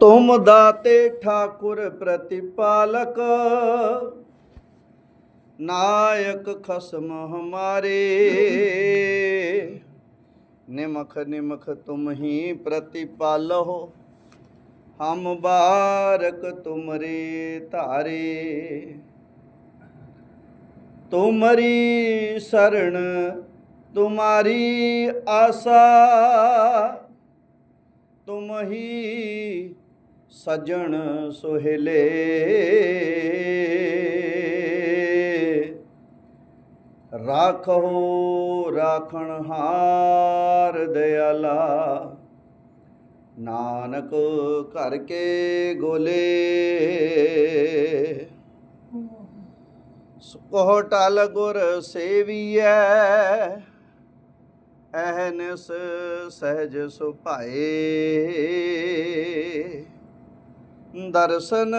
ਤੁਮ ਦਾਤੇ ਠਾਕੁਰ ਪ੍ਰਤਿਪਾਲਕ, ਨਾਇਕ ਖਸਮ ਹਮਾਰੇ। ਨਿਮਖ ਨਿਮਖ ਤੁਮ ਹੀ ਪ੍ਰਤਿਪਾਲਹੁ, ਹਮ ਬਾਰਕ ਤੁਮਰੇ ਧਾਰੇ। ਤੁਮਰੀ ਸਰਣ ਤੁਮਾਰੀ ਆਸਾ, ਤੁਮ ਹੀ ਸਜਣ ਸੁਹੇਲੇ। ਰਾਖੋ ਰਾਖਣ ਹਾਰ ਦਿਆਲਾ, ਨਾਨਕ ਘਰ ਕੇ ਗੋਲੇ। ਸੁਕੋ ਟਲ ਗੁਰ ਸੇਵੀਐ ਅਹਨਸ ਸਹਿਜ ਸੁਭਾਏ। ਦਰਸ਼ਨ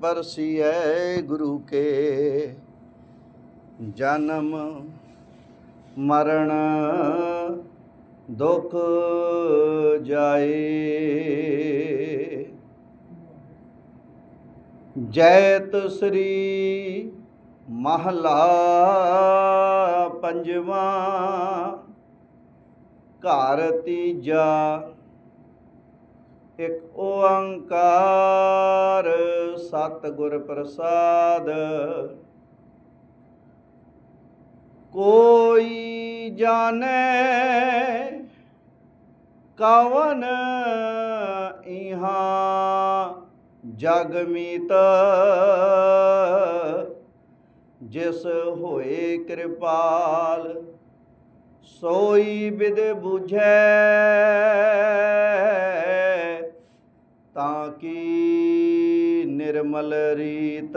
ਪਰਸੀਐ ਗੁਰੂ ਕੇ। ਜਨਮ ਮਰਨ ਦੁਖ ਜਾਏ। ਜੈਤ ਸ੍ਰੀ ਮਹਲਾ ਪੰਜਵਾ ਘਰ ਤੀਜਾ ਇੱਕ ਓੰਕਾਰ ਸਤਿਗੁਰ ਪ੍ਰਸਾਦ। ਕੋਈ ਜਾਣੈ ਕਵਨ ਇਹਾਂ ਜਗ ਮੀਤ, ਜਿਸ ਹੋਏ ਕਿਰਪਾਲ, ਸੋਈ ਬਿਦ 부ਝੈ ਤਾਂ ਕੀ ਨਿਰਮਲ ਰੀਤ?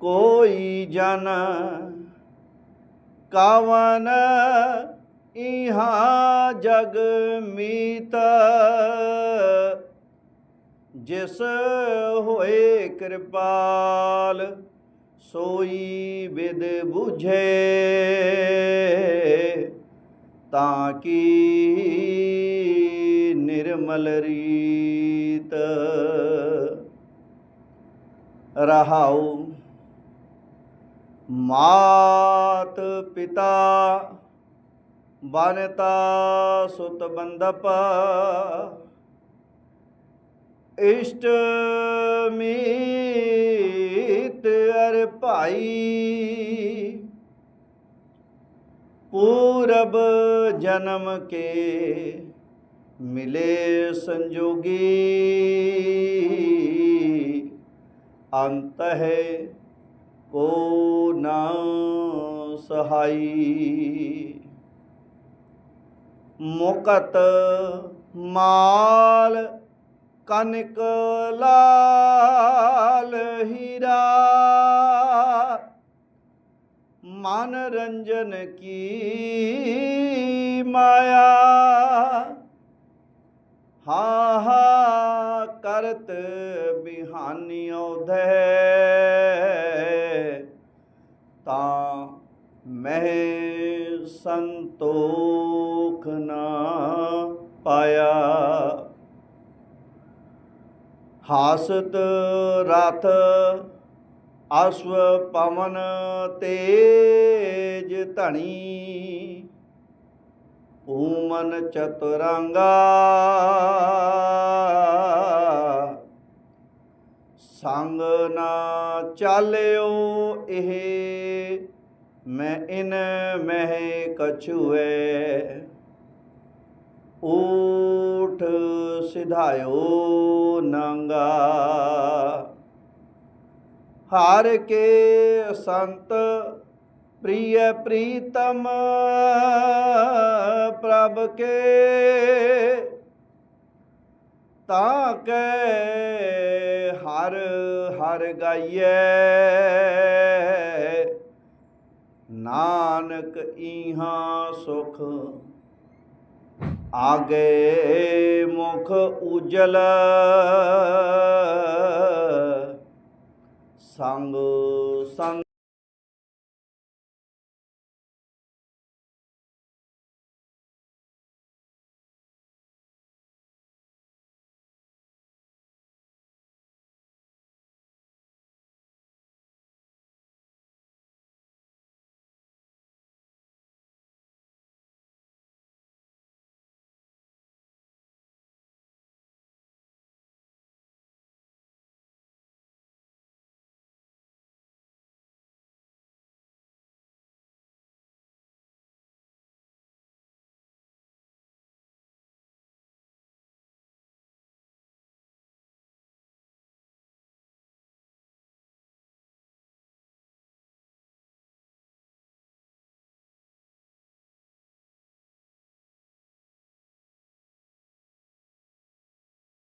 ਕੋਈ ਜਨ ਕਾਵਨ ਇਹਾਂ ਜਗ ਮੀਤ? ਜਿਸ ਹੋਏ ਕਿਰਪਾਲ, ਸੋਈ ਵਿਦ 부ਝੇ ਤਾਂ ਕੀ ਨਿਰਮਲ ਰੀਤ। ਰਹਾਉ ਮਾਤ ਪਿਤਾ, ਬਨਤਾ ਸੁਤ ਬੰਦਪ। ਇਸ਼ਟ ਮੀਤ ਅਰ ਭਾਈ। ਪੂਰਬ ਜਨਮ ਕੇ ਮਿਲੇ ਸੰਜੋਗੀ। ਅੰਤ ਹੈ ਕੋ ਨਾ ਸਹਾਈ। ਮੁਕਤ ਮਾਲ ਕਨਕ ਲਾਲ ਹੀਰਾ। ਮਨ ਰੰਜਨ ਕੀ ਮਾਇਆ। ਹਾ ਹਾ ਕਰਤ ਬਿਹਾਨੀ ਔਧੈ ਤਾਂ ਮਹਿ ਸੰਤੋਖ ਨਾ ਪਾਇਆ। ਹਾਸਤ ਰਥ ਅਸ਼ਵ ਪਵਨ ਤੇਜ ਧਣੀ। ਊਮਨ ਚਤੁਰੰਗਾ। ਸੰਗ ਨਾ ਚਾਲਿਓ ਇਹ, ਮੈਂ ਇਨ ਮਹਿ ਕਛੁਐ ਊਠ ਸਿਧਾਇਓ ਨੰਗਾ। ਹਾਰ ਕੇ ਸੰਤ ਪ੍ਰਿਯ ਪ੍ਰੀਤਮ ਪ੍ਰਭ ਕੇ ਤਾਂ ਕੈ ਹਰ ਹਰ ਗਾਈਐ। ਨਾਨਕ ਈਹਾਂ ਸੁਖ ਆਗੇ ਮੁਖ ਉਜਲ ਸੰਗ ਸੰਗ